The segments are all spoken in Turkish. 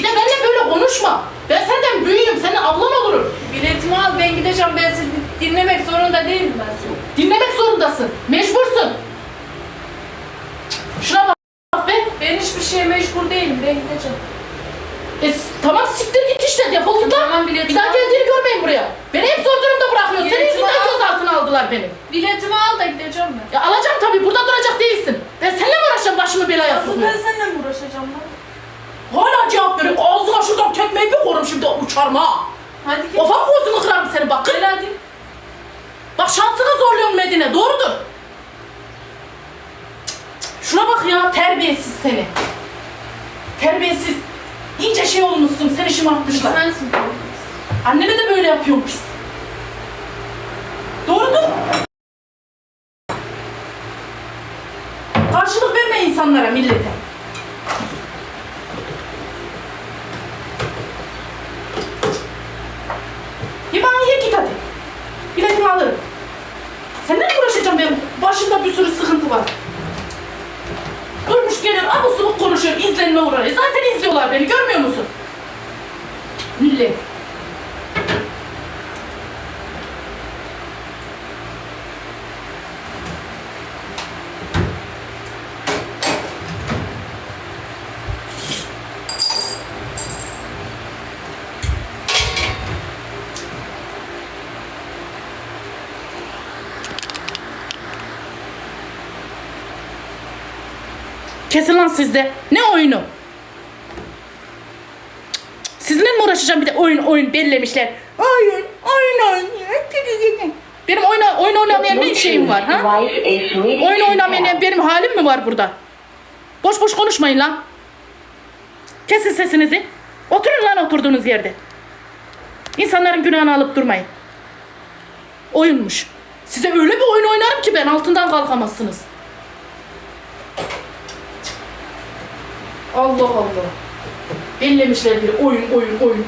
Bir de benimle böyle konuşma. Ben senden büyüğüm, senin ablan olurum. Biletimi al ben gideceğim ben sizi dinlemek zorunda değilim ben seni. Dinlemek zorundasın. Mecbursun. Şuna bak, be. Ben hiçbir şeye mecbur değilim ben gideceğim. E, tamam siktir git işte defol git lan. Tamam, biletimi Bir daha al. geldiğini görmeyin buraya. Beni hep zor durumda bırakıyorsun. Senin Biletimi yüzünden al. gözaltına aldılar beni. Biletimi al da gideceğim ben. Ya alacağım tabii burada duracak değilsin. Ben seninle mi uğraşacağım başımı belaya Asıl sokuyor? ben seninle mi uğraşacağım lan? Hala cevap veriyor. Ağzına şuradan tekmeyi bir korum şimdi uçarım ha. Hadi git. Kafam gözünü kırarım seni bak. Gel hadi. Bak şansını zorluyorsun Medine. Doğrudur. Şuna bak ya terbiyesiz seni. Terbiyesiz. İyice şey olmuşsun. Seni şımartmışlar. Sensin. Anneme de böyle yapıyorsun pis. Doğrudur. Karşılık verme insanlara, millete. Bir bana ye git hadi. Biletimi alırım. Seninle mi uğraşacağım benim? Başımda bir sürü sıkıntı var. Durmuş geliyor, abuk subuk konuşuyor, izlenme uğrarıyor. Zaten izliyorlar beni, görmüyor musun? Millet. Kesin lan sizde. Ne oyunu? Sizinle mi uğraşacağım bir de oyun oyun bellemişler. Oyun, oyun, oyun. Benim oyun, oyun oynamayan ne şeyim var ha? Oyun oynamayan benim halim mi var burada? Boş boş konuşmayın lan. Kesin sesinizi. Oturun lan oturduğunuz yerde. İnsanların günahını alıp durmayın. Oyunmuş. Size öyle bir oyun oynarım ki ben altından kalkamazsınız. Allah Allah. Bellemişler bir oyun oyun oyun.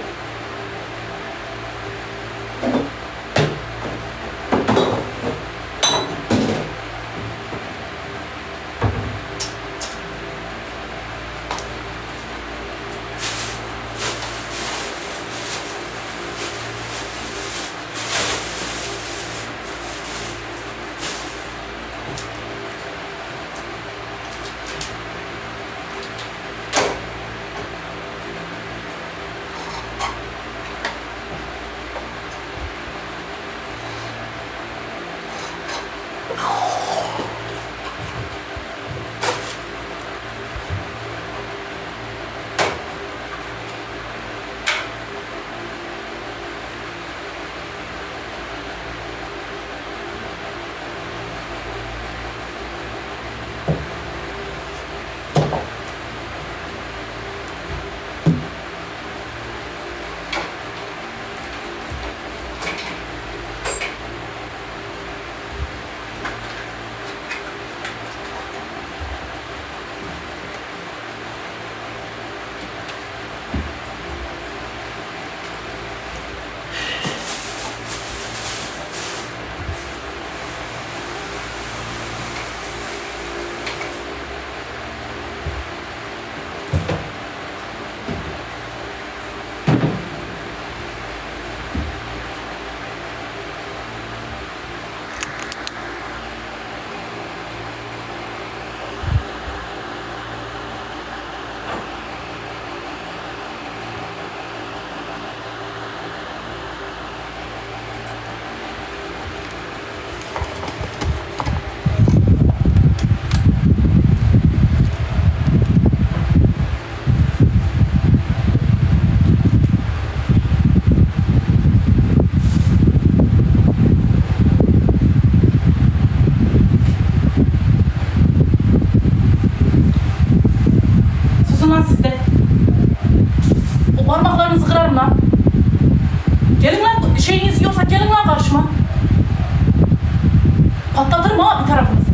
Patlatırım ha bir tarafınızı.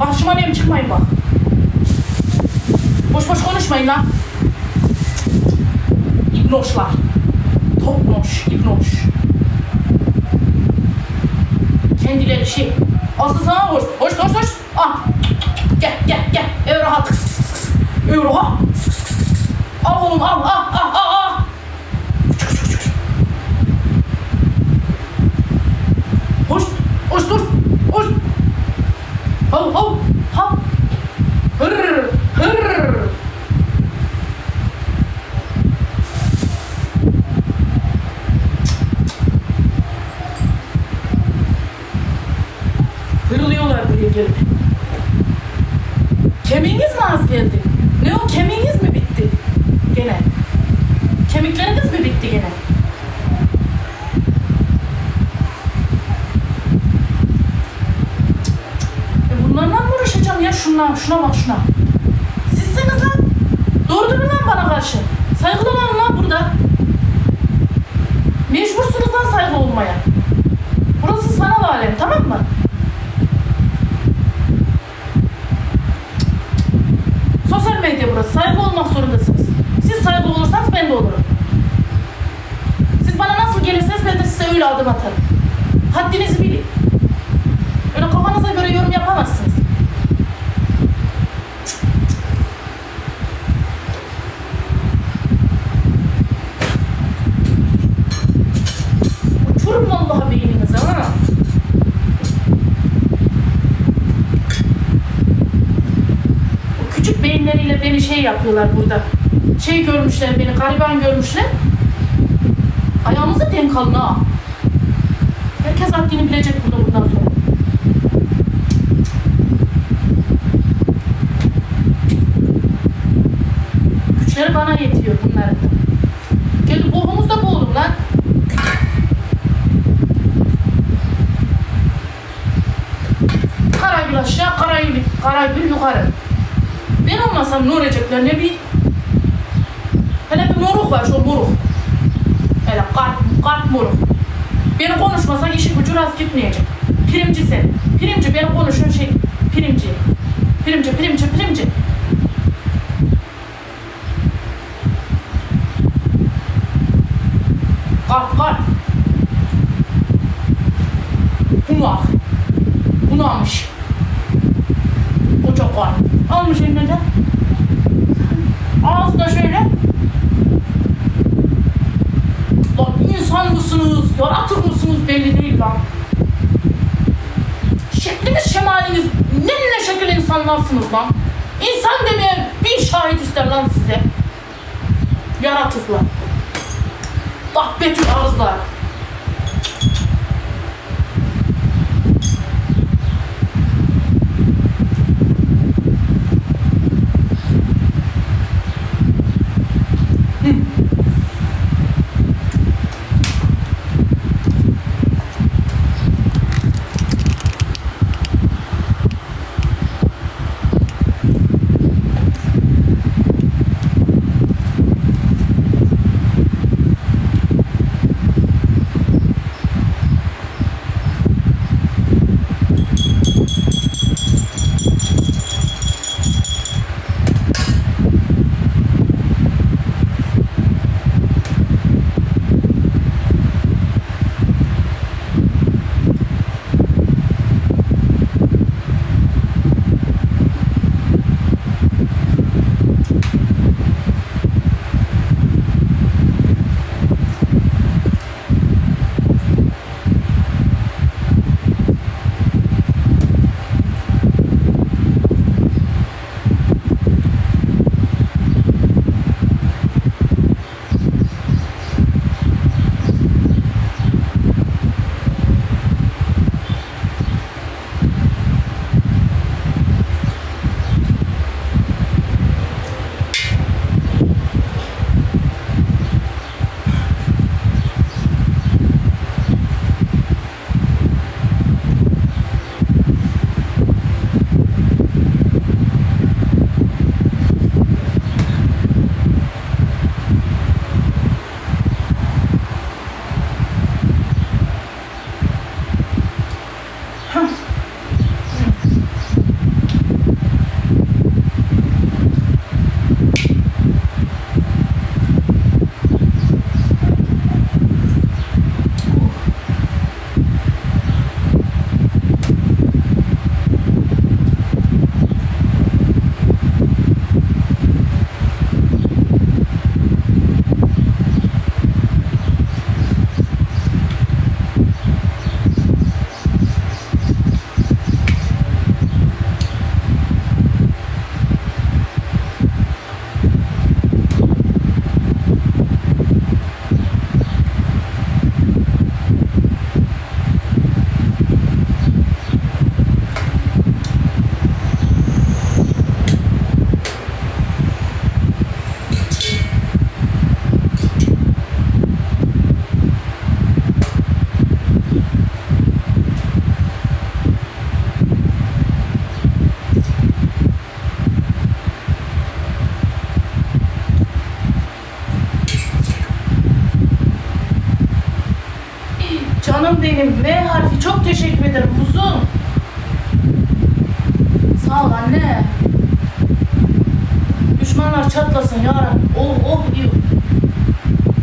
Başıma nem çıkmayın bak. Boş boş konuşmayın lan. İbnoşlar. Topnoş, ibnoş. Kendileri şey. Aslı sana hoş, hoş, hoş, hoş. Ah. Gel, gel, gel. Ev rahat. Ev rahat. Al oğlum, al, al, al, al, al. Hoş, hoş dur. Oh, oh! Şuna, şuna bak şuna. Sizsiniz lan. Doğru durun lan bana karşı. Saygılı olun lan burada. Mecbursunuz lan saygı olmaya. Burası sanal alem tamam mı? Sosyal medya burası. Saygı olmak zorundasınız. Siz saygı olursanız ben de olurum. Siz bana nasıl gelirseniz ben de size öyle adım atarım. Haddinizi bilin. Öyle kafanıza göre yorum yapamazsınız. Vallahi beyninize ha. O küçük beyinleriyle beni şey yapıyorlar burada. Şey görmüşler beni, gariban görmüşler. Ayağımızı denk alın ha. Herkes haddini bilecek burada bundan sonra. Ben olmasam ne olacaklar ne bir... Hele bir moruk var şu moruk. Hele kart, kart moruk. Beni konuşmasan işi gücü rast gitmeyecek. Primci sen. Primci beni konuşun şey. Primci. Primci, primci, primci. Kalk kalk. Bunak. Bunamış. Koca kalk. Almış eline de. Ağzına şöyle. Lan insan mısınız, yaratık mısınız belli değil lan. Şekliniz, şemaliniz, ne ne şekil insanlarsınız lan. İnsan demeye bin şahit ister lan size. Yaratıklar. Bak betül ağızlar. Canım benim V harfi çok teşekkür ederim kuzum. Sağ ol anne. Düşmanlar çatlasın ya Rabbi. Oh oh iyi. oldu.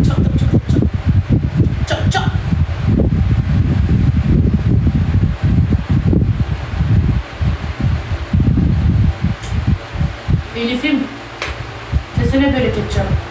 Çattık çattık çattık. Çat çat. Elif'im sesine bereket canım.